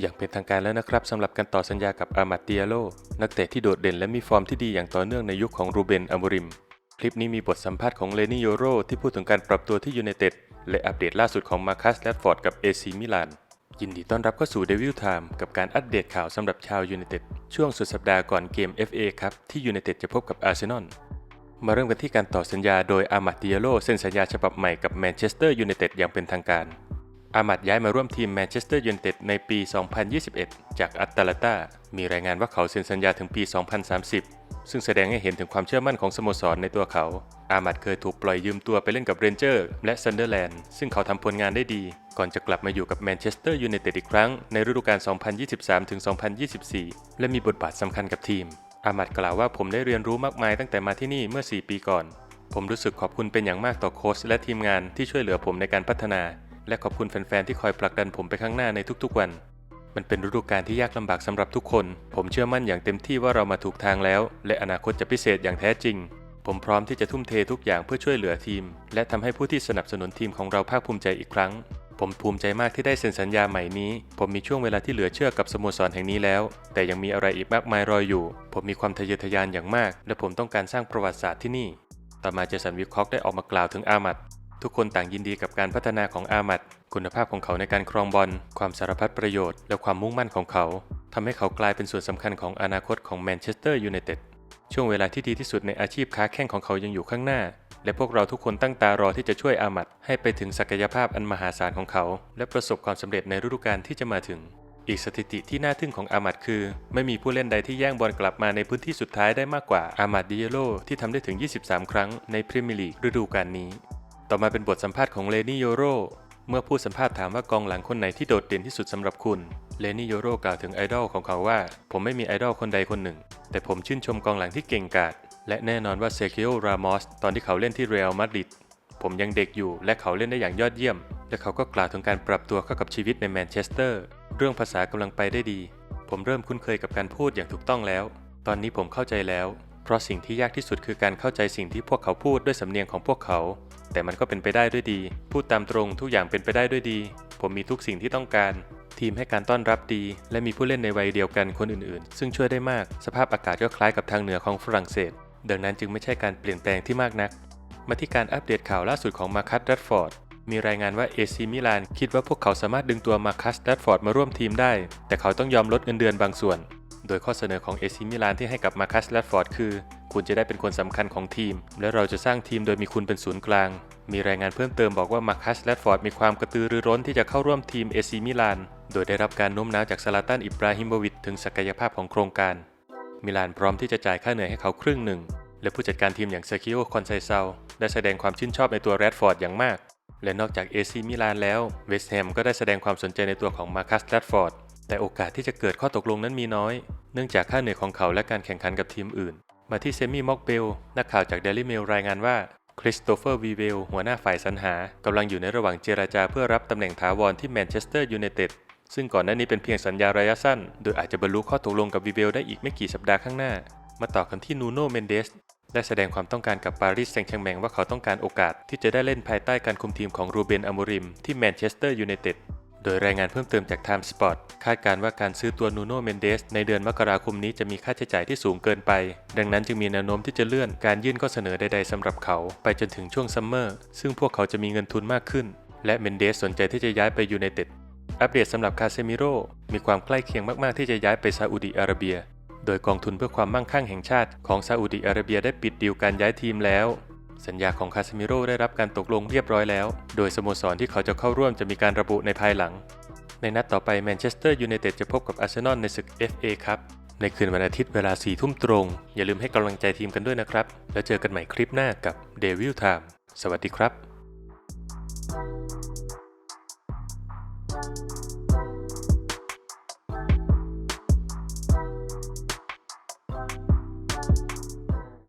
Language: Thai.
อย่างเป็นทางการแล้วนะครับสำหรับการต่อสัญญากับอามาติอาโลนักเตะที่โดดเด่นและมีฟอร์มที่ดีอย่างต่อเนื่องในยุคของรูเบนอ m มริม คลิปนี้มีบทสัมภาษณ์ของเลนี่โยโรที่พูดถึงการปรับตัวที่ยูไนเต็ดและอัปเดตล่าสุดของมาคัสแรดฟอร์ดกับเอซีมิลานยินดีต้อนรับเข้าสู่เดวิลไทม์กับการอัปเดตข่าวสำหรับชาวยูไนเต็ดช่วงสุดสัปดาห์ก่อนเกม FA ครับที่ยูไนเต็ดจะพบกับอาร์เซนอลมาเริ่มกันที่การต่อสัญญาโดยอามาติอาโลเซ็นสัญญาฉบับใหม่กับแมนเชสเตอร์ยูไนเต็ดอย่างเป็นทางการ อามัดย้ายมาร่วมทีมแมนเชสเตอร์ยูไนเต็ดในปี 2021 จากอัตแลนตามีรายงานว่าเขาเซ็นสัญญาถึงปี 2030 ซึ่งแสดงให้เห็นถึงความเชื่อมั่นของสโมสรในตัวเขา อามัดเคยถูกปล่อยยืมตัวไปเล่นกับเรนเจอร์และซันเดอร์แลนด์ ซึ่งเขาทำผลงานได้ดี ก่อนจะกลับมาอยู่กับแมนเชสเตอร์ยูไนเต็ดอีกครั้งในฤดูกาล 2023-2024 และมีบทบาทสำคัญกับทีม อามัดกล่าวว่าผมได้เรียนรู้มากมายตั้งแต่มาที่นี่เมื่อ 4 ปีก่อน ผมรู้สึกขอบคุณเป็นอย่างมากต่อโค้ชและทีมงานที่ช่วยเหลือผมในการพัฒนา และขอบคุณแฟนๆที่คอยผลักดันผมไปข้างหน้าในทุกๆวัน มันเป็นฤดูกาลที่ยากลำบากสำหรับทุกคน ผมเชื่อมั่นอย่างเต็มที่ว่าเรามาถูกทางแล้ว และอนาคตจะพิเศษอย่างแท้จริง ผมพร้อมที่จะทุ่มเททุกอย่างเพื่อช่วยเหลือทีม และทำให้ผู้ที่สนับสนุนทีมของเราภาคภูมิใจอีกครั้งผมภูมิใจมากที่ได้เซ็นสัญญาใหม่นี้ ผมมีช่วงเวลาที่เหลือเชื่อกับสโมสรแห่งนี้แล้ว แต่ยังมีอะไรอีกมากมายรออยู่ ผมมีความทะเยอทะยานอย่างมาก และผมต้องการสร้างประวัติศาสตร์ที่นี่ ต่อมาเจสันวิคคอกได้ออกมากล่าวถึงอามัด ทุกคนต่างยินดีกับการพัฒนาของอามัด คุณภาพของเขาในการครองบอล ความสารพัดประโยชน์ และความมุ่งมั่นของเขาทำให้เขากลายเป็นส่วนสำคัญของอนาคตของแมนเชสเตอร์ยูไนเต็ด ช่วงเวลาที่ดีที่สุดในอาชีพค้าแข่งของเขายังอยู่ข้างหน้า และพวกเราทุกคนตั้งตารอที่จะช่วยอามัด ให้ไปถึงศักยภาพอันมหาศาลของเขา และประสบความสำเร็จในฤดูกาลที่จะมาถึง อีกสถิติที่น่าทึ่งของอามัดคือ ไม่มีผู้เล่นใดที่แย่งบอลกลับมาในพื้นที่สุดท้ายได้มากกว่าอามัดดิเยโลที่ทำได้ถึง 23 ครั้งในพรีเมียร์ลีกฤดูกาลนี้ ต่อมาเป็นบทสัมภาษณ์ของเลนี่โยโรเมื่อผู้สัมภาษณ์ถามว่ากองหลังคนไหนที่โดดเด่นที่สุดสำหรับคุณ เลนี่โยโรกล่าวถึงไอดอลของเขาว่า ผมไม่มีไอดอลคนใดคนหนึ่ง แต่ผมชื่นชมกองหลังที่เก่งกาจและแน่นอนว่าเซคิโอรามอสตอนที่เขาเล่นที่เรอัลมาดริดผมยังเด็กอยู่และเขาเล่นได้อย่างยอดเยี่ยม และเขาก็กล่าวถึงการปรับตัวเข้ากับชีวิตในแมนเชสเตอร์ เรื่องภาษากำลังไปได้ดี ผมเริ่มคุ้นเคยกับการพูดอย่างถูกต้องแล้ว ตอนนี้ผมเข้าใจแล้ว เพราะสิ่งที่ยากที่สุดคือการเข้าใจสิ่งที่พวกเขาพูดด้วยสำเนียงของพวกเขา แต่มันก็เป็นไปได้ด้วยดี พูดตามตรงทุกอย่างเป็นไปได้ด้วยดี ผมมีทุกสิ่งที่ต้องการ ทีมให้การต้อนรับดี และมีผู้เล่นในวัยเดียวกันคนอื่นๆ ซึ่งช่วยได้มาก สภาพอากาศก็คล้ายกับทางเหนือของฝรั่งเศส ดังนั้นจึงไม่ใช่การเปลี่ยนแปลงที่มากนัก มาที่การอัปเดตข่าวล่าสุดของมาคัสแรดฟอร์ด มีรายงานว่าเอซีมิลานคิดว่าพวกเขาสามารถดึงตัวมาคัสแรดฟอร์ดมาร่วมทีมได้ แต่เขาต้องยอมลดเงินเดือนบางส่วน โดยข้อเสนอของเอซีมิลานที่ให้กับมาคัสแรดฟอร์ดคือ คุณจะได้เป็นคนสำคัญของทีม และเราจะสร้างทีมโดยมีคุณเป็นศูนย์กลาง มีรายงานเพิ่มเติมบอกว่ามาคัสแรดฟอร์ดมีความกระตือรือร้นที่จะเข้าร่วมทีมเอซีมิลาน โดยได้รับการโน้มน้าวจากซาลาตันอิบราฮิโมวิชถึงศักยภาพของโครงการ มิลานพร้อมที่จะจ่ายค่าเหนื่อยให้เขาครึ่งหนึ่ง และผู้จัดการทีมอย่างเซคิโอคอนไซเซาได้แสดงความชื่นชอบในตัวแรดฟอร์ดอย่างมากและนอกจากเอซีมิลานแล้ว เวสต์แฮมก็ได้แสดงความสนใจในตัวของมาคัสแรดฟอร์ด แต่โอกาสที่จะเกิดข้อตกลงนั้นมีน้อย เนื่องจากค่าเหนื่อยของเขาและการแข่งขันกับทีมอื่น มาที่เซมี่ม็อกเบล นักข่าวจากเดลิเมลรายงานว่าคริสโตเฟอร์วีเวลหัวหน้าฝ่ายสรรหากำลังอยู่ในระหว่างเจราจาเพื่อรับตำแหน่งถาวรที่แมนเชสเตอร์ยูไนเต็ดซึ่งก่อนหน้านี้เป็นเพียงสัญญาระยะสั้น โดยอาจจะบรรลุข้อตกลงกับวีเวลได้อีกไม่กี่สัปดาห์ข้างหน้า มาต่อกันที่นูโน่เมนเดสได้แสดงความต้องการกับปารีสแซงต์แชร์แมงว่าเขาต้องการโอกาสที่จะได้เล่นภายใต้การคุมทีมของรูเบนอ m มริมที่แมนเชสเตอร์ยูไนเต็ด โดยรายงานเพิ่มเติมจาก Time Spot คาดการว่าการซื้อตัวนูโน่เมนเดสในเดือนมกราคมนี้จะมีค่าใช้จ่ายที่สูงเกินไป ดังนั้นจึงมีแนวโน้มที่จะเลื่อนการยื่นข้อเสนอใดๆสำหรับเขา ไปจนถึงช่วงซัมเมอร์ซึ่งพวกเขาจะมีเงินทุนมากขึ้น และเมนเดสสนใจที่จะย้ายไปยูไนเต็ดอัปเดตสำหรับคาเซมิโร่มีความใกล้เคียงมากๆที่จะย้ายไปซาอุดิอาระเบีย โดยกองทุนเพื่อความมั่งคั่งแห่งชาติของซาอุดิอาระเบียได้ปิดดีลการย้ายทีมแล้ว สัญญาของคาเซมิโร่ได้รับการตกลงเรียบร้อยแล้ว โดยสโมสรที่เขาจะเข้าร่วมจะมีการระบุในภายหลัง ในนัดต่อไปแมนเชสเตอร์ยูไนเต็ดจะพบกับอาร์เซนอลในศึก FA ครับ ในคืนวันอาทิตย์เวลา4ทุ่มตรง อย่าลืมให้กำลังใจทีมกันด้วยนะครับ แล้วเจอกันใหม่คลิปหน้ากับ Devil Time สวัสดีครับ